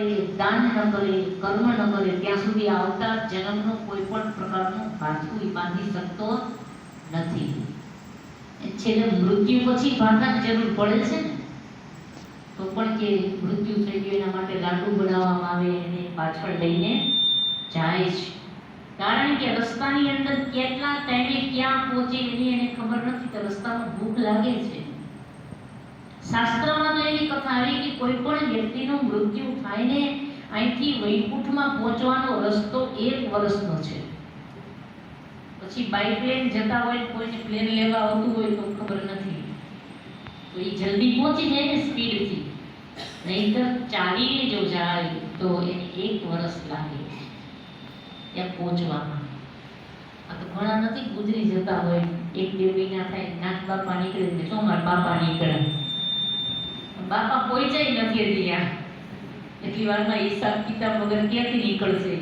કરે દાન ન કરે, કર્મ ન કરે, ત્યાં સુધી આવતા જન્મનો કોઈ પણ પ્રકારનું ભાથું બાંધી શકતો નથી. છેલ્લે મૃત્યુ પછી ભાથાની જરૂર પડે છે તો પણ કે મૃત્યુ થઈ ગયું એના માટે લાડુ બનાવવામાં આવે, એને પાછળ લઈને જાય છે. કારણ કે રસ્તાની અંદર કેટલા ટાઈમે ક્યાં પહોંચે એની એને ખબર નથી, તો રસ્તામાં ભૂખ લાગે છે. શાસ્ત્રમાં કથા આવી કે કોઈ પણ વ્યક્તિનું મૃત્યુ થાય ને અહીંથી વૈકુંઠમાં પહોંચવાનો રસ્તો એક વર્ષનો છે. પછી બાય પ્લેન જતા હોય, કોઈને પ્લેન લેવા આવતું હોય તો ખબર નથી. તો એ જલ્દી પહોંચી જાય ને સ્પીડથી. નહીંતર ચાલીને જો જાય તો એને એક વર્ષ લાગે ત્યાં પહોંચવામાં. આ તો ઘણા નથી, ગુજરી જતા હોય. એક બે મહિના થાય નાક બાપા નીકળે ને શું મારા બાપા નીકળે. બાપા પહોંચાય નથી હજી એટલી વારમાં હિસાબ કિતાબ વગર ક્યાંથી નીકળશે?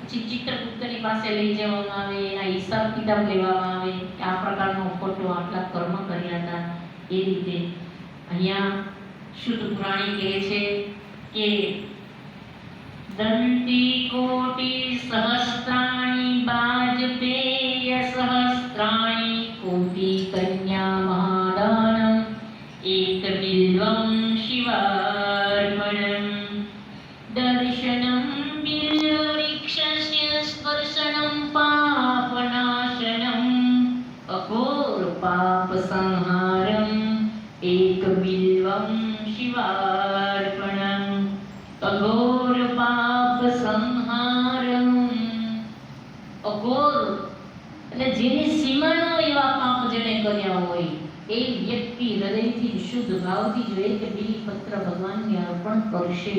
પછી ચિત્રગુપ્તની પાસે લઈ જવામાં આવે એના હિસાબ કિતાબ લેવામાં આવે આ પ્રકારનો ખોટો આટલા કર્મ કર્યા હતા. એ રીતે અહીંયા શુદ્ધ પુરાણી કહે છે કે કોટી સહસ્ત્રાણી બાજપેય સહસ્ત્રાણી કોટી શિવાર્પણમ અઘોર પાપ સંહારમ અઘોર એટલે જેની સીમાનો એવા પાપ જેણે કર્યા હોય, એ વ્યક્તિ હૃદયથી શુદ્ધ ભાવથી જોઈએ કે બિલીપત્ર ભગવાનને અર્પણ કરશે,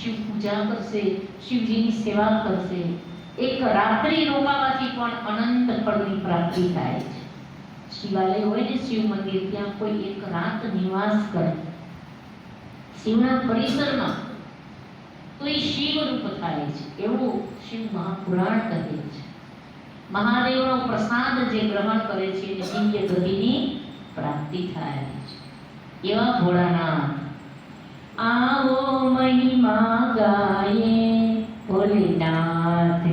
શિવ પૂજા કરશે, શિવજીની સેવા કરશે, એક રાત્રિ રોકાવાથી પણ અનંત ફળની પ્રાપ્તિ થાય છે. શિવાલય હોય ને શિવ મંદિર, ત્યાં કોઈ એક રાત નિવાસ કરે. શિવના પરિસરમાં તો એ શિવરૂપ થાય છે, એવું શિવ મહાપુરાણ કહે છે. મહાદેવનો પ્રસાદ જે ગ્રહણ કરે છે એને દિવ્ય ગતિની પ્રાપ્તિ થાય છે. એવા ભોળાનાથ, આવો મહિમા ગાયે ભોલેનાથ